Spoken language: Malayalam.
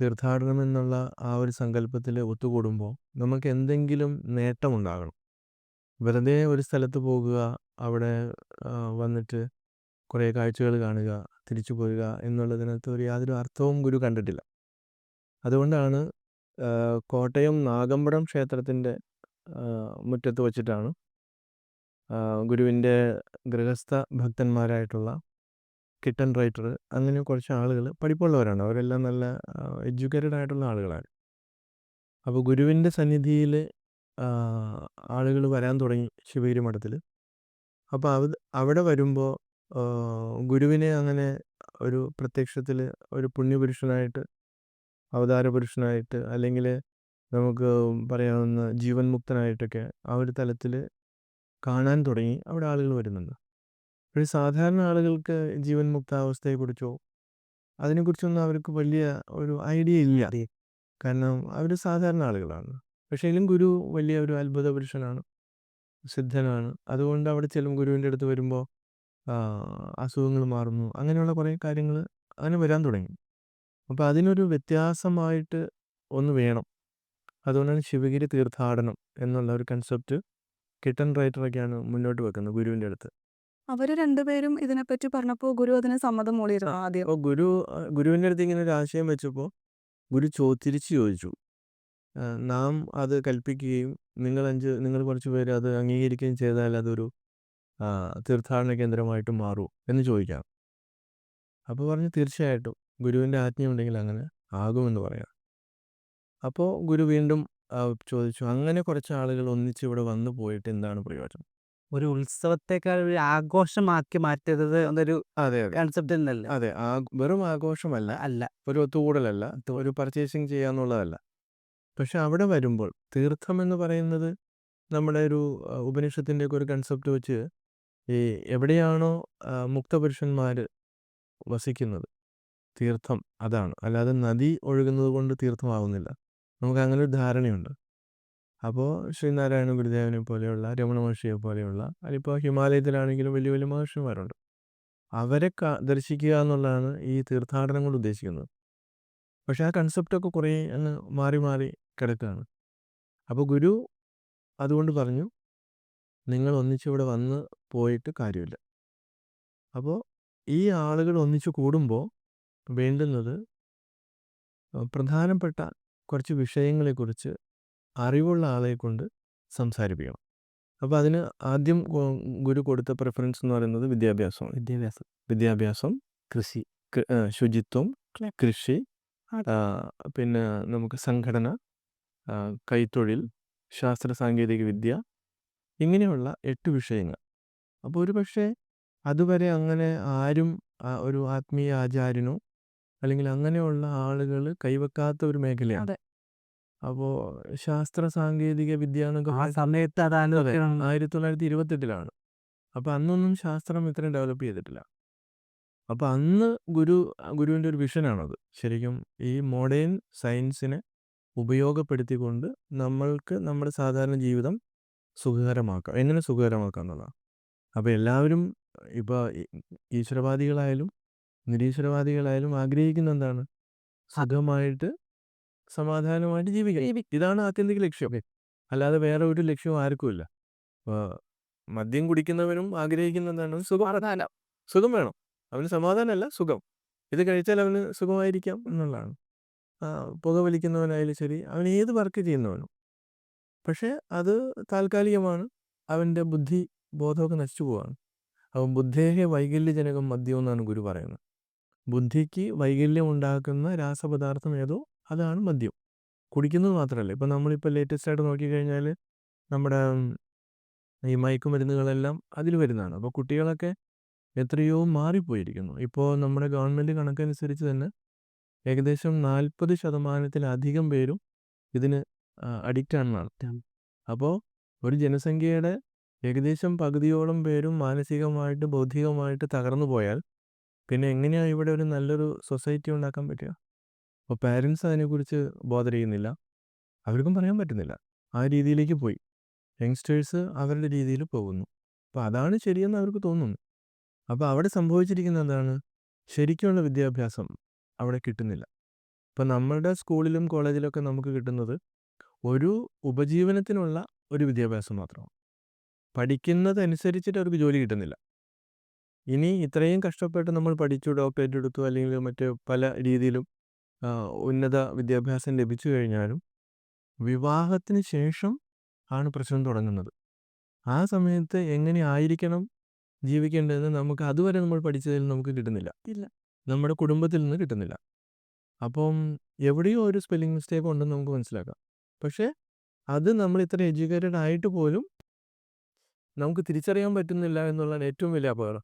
തീർത്ഥാടനം എന്നുള്ള ആ ഒരു സങ്കല്പത്തിൽ ഒത്തുകൂടുമ്പോൾ നമുക്ക് എന്തെങ്കിലും നേട്ടമുണ്ടാകണം. വെറുതെ ഒരു സ്ഥലത്ത് പോകുക, അവിടെ വന്നിട്ട് കുറേ കാഴ്ചകൾ കാണുക, തിരിച്ചു പോരുക എന്നുള്ളതിനകത്ത് ഒരു യാതൊരു അർത്ഥവും ഗുരു കണ്ടിട്ടില്ല. അതുകൊണ്ടാണ് കോട്ടയം നാഗമ്പടം ക്ഷേത്രത്തിന്റെ മുറ്റത്ത് വച്ചിട്ടാണ് ഗുരുവിന്റെ ഗൃഹസ്ഥ ഭക്തന്മാരായിട്ടുള്ള കിട്ടൻ റൈറ്റർ അങ്ങനെ കുറച്ച് ആളുകൾ പഠിപ്പുള്ളവരാണ്. അവരെല്ലാം നല്ല എഡ്യൂക്കേറ്റഡ് ആയിട്ടുള്ള ആളുകളാണ്. അപ്പോൾ ഗുരുവിന്റെ സന്നിധിയിൽ ആളുകൾ വരാൻ തുടങ്ങി ശിവഗിരി മഠത്തിൽ. അപ്പോൾ അവ അവിടെ വരുമ്പോൾ ഗുരുവിനെ അങ്ങനെ ഒരു പ്രത്യക്ഷത്തിൽ ഒരു പുണ്യപുരുഷനായിട്ട്, അവതാര പുരുഷനായിട്ട് അല്ലെങ്കിൽ നമുക്ക് പറയാവുന്ന ജീവൻ മുക്തനായിട്ടൊക്കെ ആ ഒരു തലത്തിൽ കാണാൻ തുടങ്ങി അവിടെ ആളുകൾ വരുന്നുണ്ട്. ഒരു സാധാരണ ആളുകൾക്ക് ജീവൻ മുക്താവസ്ഥയെക്കുറിച്ചോ അതിനെക്കുറിച്ചൊന്നും അവർക്ക് വലിയ ഒരു ഐഡിയ ഇല്ല. കാരണം അവർ സാധാരണ ആളുകളാണ്. പക്ഷേലും ഗുരു വലിയ ഒരു അത്ഭുത പുരുഷനാണ്. സിദ്ധനാണ്. അതുകൊണ്ട് അവിടെ ചെല്ലും ഗുരുവിന്റെ അടുത്ത് വരുമ്പോൾ അസുഖങ്ങൾ മാറുന്നു. അങ്ങനെയുള്ള കുറേ കാര്യങ്ങൾ അങ്ങനെ വരാൻ തുടങ്ങി. അപ്പോൾ അതിനൊരു വ്യത്യാസമായിട്ട് ഒന്ന് വേണം. അതുകൊണ്ടാണ് ശിവഗിരി തീർത്ഥാടനം എന്നുള്ള ഒരു കൺസെപ്റ്റ് കിട്ടൻ റൈറ്ററൊക്കെയാണ് മുന്നോട്ട് വെക്കുന്നത് ഗുരുവിന്റെ അടുത്ത്. അവർ രണ്ടുപേരും ഇതിനെപ്പറ്റി പറഞ്ഞപ്പോൾ ഗുരു അതിന് സമ്മതം മൂളിയിരുന്നു ആദ്യം? ഗുരു ആഹ്, ഗുരുവിന്റെ അടുത്ത് ഇങ്ങനെ ഒരു ആശയം വെച്ചപ്പോൾ ഗുരു ചോ തിരിച്ച് ചോദിച്ചു. നാം അത് കൽപ്പിക്കുകയും നിങ്ങൾ അഞ്ച് നിങ്ങൾ കുറച്ച് പേര് അത് അംഗീകരിക്കുകയും ചെയ്താൽ അതൊരു ആ, തീർത്ഥാടന കേന്ദ്രമായിട്ട് മാറൂ എന്ന് ചോദിക്കാം. അപ്പോൾ പറഞ്ഞു തീർച്ചയായിട്ടും ഗുരുവിന്റെ ആജ്ഞയുണ്ടെങ്കിൽ അങ്ങനെ ആകുമെന്ന് പറയാം. അപ്പോൾ ഗുരു വീണ്ടും ചോദിച്ചു അങ്ങനെ കുറച്ച് ആളുകൾ ഒന്നിച്ച് ഇവിടെ വന്നു പോയിട്ട് എന്താണ് പ്രയോജനം? ഒരു ഉത്സവത്തെക്കാൾ ഒരു ആഘോഷമാക്കി മാറ്റരുത് എന്നൊരു അതെ, അതെ. കൺസെപ്റ്റ് തന്നെയല്ലേ? അതെ. ആ വെറും ആഘോഷമല്ല. അല്ല. ഒരു ഒത്തുകൂടലല്ല. ഒരു പർച്ചേസിങ് ചെയ്യാന്നുള്ളതല്ല. പക്ഷെ അവിടെ വരുമ്പോൾ തീർത്ഥം എന്ന് പറയുന്നത് നമ്മുടെ ഒരു ഉപനിഷത്തിന്റെ ഒക്കെ ഒരു കൺസെപ്റ്റ് വെച്ച് ഈ എവിടെയാണോ മുക്തപുരുഷന്മാർ വസിക്കുന്നത് തീർത്ഥം അതാണ്. അല്ലാതെ നദി ഒഴുകുന്നത് കൊണ്ട് തീർത്ഥമാകുന്നില്ല നമുക്ക് അങ്ങനെ ഒരു ധാരണയുണ്ട്. അപ്പോൾ ശ്രീനാരായണ ഗുരുദേവനെ പോലെയുള്ള രമണ മഹർഷിയെ പോലെയുള്ള അതിപ്പോൾ ഹിമാലയത്തിലാണെങ്കിലും വലിയ വലിയ മഹർഷിമാരുണ്ട്. അവരെ ദർശിക്കുക എന്നുള്ളതാണ് ഈ തീർത്ഥാടനം കൊണ്ട് ഉദ്ദേശിക്കുന്നത്. പക്ഷേ ആ കൺസെപ്റ്റൊക്കെ കുറേ അങ്ങ് മാറി മാറി കിടക്കുകയാണ്. അപ്പോൾ ഗുരു അതുകൊണ്ട് പറഞ്ഞു നിങ്ങൾ ഒന്നിച്ചിവിടെ വന്ന് പോയിട്ട് കാര്യമില്ല. അപ്പോൾ ഈ ആളുകൾ ഒന്നിച്ചു കൂടുമ്പോൾ വേണ്ടുന്നത് പ്രധാനപ്പെട്ട കുറച്ച് വിഷയങ്ങളെക്കുറിച്ച് അറിവുള്ള ആളെ കൊണ്ട് സംസാരിപ്പിക്കണം. അപ്പോൾ അതിന് ആദ്യം ഗുരു കൊടുത്ത പ്രിഫറൻസ് എന്ന് പറയുന്നത് വിദ്യാഭ്യാസം വിദ്യാഭ്യാസം. വിദ്യാഭ്യാസം, കൃഷി. ശുചിത്വം, കൃഷി. പിന്നെ നമുക്ക് സംഘടന, കൈത്തൊഴിൽ, ശാസ്ത്ര സാങ്കേതിക വിദ്യ ഇങ്ങനെയുള്ള എട്ട് വിഷയങ്ങൾ. അപ്പോൾ ഒരുപക്ഷേ അതുവരെ അങ്ങനെ ആരും ഒരു ആത്മീയ ആചാര്യനോ അല്ലെങ്കിൽ അങ്ങനെയുള്ള ആളുകൾ കൈവെക്കാത്ത ഒരു മേഖലയാണ്. അതെ. അപ്പോൾ ശാസ്ത്ര സാങ്കേതിക വിദ്യ എന്നൊക്കെ ആ പറയുന്നത് സമയത്ത് അത് അതെ. ആലോചിക്കണം. 1928ലാണ്. അപ്പോൾ അന്നൊന്നും ശാസ്ത്രം ഇത്രയും ഡെവലപ്പ് ചെയ്തിട്ടില്ല. അപ്പൊ അന്ന് ഗുരു ഗുരുവിന്റെ ഒരു വിഷനാണത്. ശരിക്കും ഈ മോഡേൺ സയൻസിനെ ഉപയോഗപ്പെടുത്തിക്കൊണ്ട് നമ്മൾക്ക് നമ്മുടെ സാധാരണ ജീവിതം സുഖകരമാക്കാം. എങ്ങനെ സുഖകരമാക്കാം എന്നുള്ളതാണ്. അപ്പോൾ എല്ലാവരും ഇപ്പോൾ ഈശ്വരവാദികളായാലും നിരീശ്വരവാദികളായാലും ആഗ്രഹിക്കുന്ന എന്താണ്? സുഖമായിട്ട് സമാധാനമായിട്ട് ജീവിക്കുക. ഇതാണ് ആത്യന്തിക ലക്ഷ്യം. അല്ലാതെ വേറെ ഒരു ലക്ഷ്യവും ആർക്കുമില്ല. മദ്യം കുടിക്കുന്നവനും ആഗ്രഹിക്കുന്ന എന്താണ്? സുഖം. സുഖം വേണം. അവന് സമാധാനമല്ല സുഖം. ഇത് കഴിച്ചാൽ അവന് സുഖമായിരിക്കാം എന്നുള്ളതാണ്. പുകവലിക്കുന്നവനായാലും പുക വലിക്കുന്നവനായാലും ശരി അവൻ ഏത് വർക്ക് ചെയ്യുന്നവനും. പക്ഷേ അത് താൽക്കാലികമാണ്. അവന്റെ ബുദ്ധി ബോധമൊക്കെ നശിച്ചു പോവാണ്. അവൻ ബുദ്ധേഹ വൈകല്യജനകം മദ്യം എന്നാണ് ഗുരു പറയുന്നത്. ബുദ്ധിക്ക് വൈകല്യം ഉണ്ടാക്കുന്ന രാസപദാർത്ഥം ഏതോ അതാണ് മദ്യം. കുടിക്കുന്നത് മാത്രമല്ല. ഇപ്പം നമ്മളിപ്പോൾ ലേറ്റസ്റ്റ് ആയിട്ട് നോക്കിക്കഴിഞ്ഞാൽ നമ്മുടെ ഈ മയക്കുമരുന്നുകളെല്ലാം അതിൽ വരുന്നതാണ്. അപ്പോൾ കുട്ടികളൊക്കെ എത്രയോ മാറിപ്പോയിരിക്കുന്നു. ഇപ്പോൾ നമ്മുടെ ഗവൺമെന്റ് കണക്കനുസരിച്ച് തന്നെ ഏകദേശം 40% പേരും ഇതിന് ആഹ്, അഡിക്റ്റ് ആണെന്നാണ്. അപ്പോൾ ഒരു ജനസംഖ്യയുടെ ഏകദേശം പകുതിയോളം പേരും മാനസികമായിട്ട് ബൗദ്ധികമായിട്ട് തകർന്നു പോയാൽ പിന്നെ എങ്ങനെയാണ് ഇവിടെ ഒരു നല്ലൊരു സൊസൈറ്റി ഉണ്ടാക്കാൻ പറ്റുക? അപ്പോൾ പാരൻസ് അതിനെക്കുറിച്ച് ബോധ ചെയ്യുന്നില്ല. അവർക്കും പറയാൻ പറ്റുന്നില്ല. ആ രീതിയിലേക്ക് പോയി. യങ്സ്റ്റേഴ്സ് അവരുടെ രീതിയിൽ പോകുന്നു. അപ്പോൾ അതാണ് ശരിയെന്ന് അവർക്ക് തോന്നുന്നു. അപ്പോൾ അവിടെ സംഭവിച്ചിരിക്കുന്ന എന്താണ്? ശരിക്കുള്ള വിദ്യാഭ്യാസം അവിടെ കിട്ടുന്നില്ല. ഇപ്പം നമ്മളുടെ സ്കൂളിലും കോളേജിലൊക്കെ നമുക്ക് കിട്ടുന്നത് ഒരു ഉപജീവനത്തിനുള്ള ഒരു വിദ്യാഭ്യാസം മാത്രമാണ് പഠിക്കുന്നതനുസരിച്ചിട്ട് അവർക്ക് ജോലി കിട്ടുന്നില്ല ഇനി ഇത്രയും കഷ്ടപ്പെട്ട് നമ്മൾ പഠിച്ചു ഡോക്ടറേറ്റ് എടുത്തു അല്ലെങ്കിൽ മറ്റ് പല രീതിയിലും ഉന്നത വിദ്യാഭ്യാസം ലഭിച്ചു കഴിഞ്ഞാലും വിവാഹത്തിന് ശേഷം ആണ് പ്രശ്നം തുടങ്ങുന്നത്. ആ സമയത്ത് എങ്ങനെ ആയിരിക്കണം ജീവിക്കേണ്ടതെന്ന് നമുക്ക് അതുവരെ നമ്മൾ പഠിച്ചതിൽ നമുക്ക് കിട്ടുന്നില്ല. ഇല്ല. നമ്മുടെ കുടുംബത്തിൽ നിന്ന് കിട്ടുന്നില്ല. അപ്പം എവിടെയോ ഒരു സ്പെല്ലിംഗ് മിസ്റ്റേക്ക് ഉണ്ടെന്ന് നമുക്ക് മനസ്സിലാക്കാം. പക്ഷേ അത് നമ്മൾ ഇത്ര എഡ്യൂക്കേറ്റഡ് ആയിട്ട് പോലും നമുക്ക് തിരിച്ചറിയാൻ പറ്റുന്നില്ല എന്നുള്ളതാണ് ഏറ്റവും വലിയ അപകടം.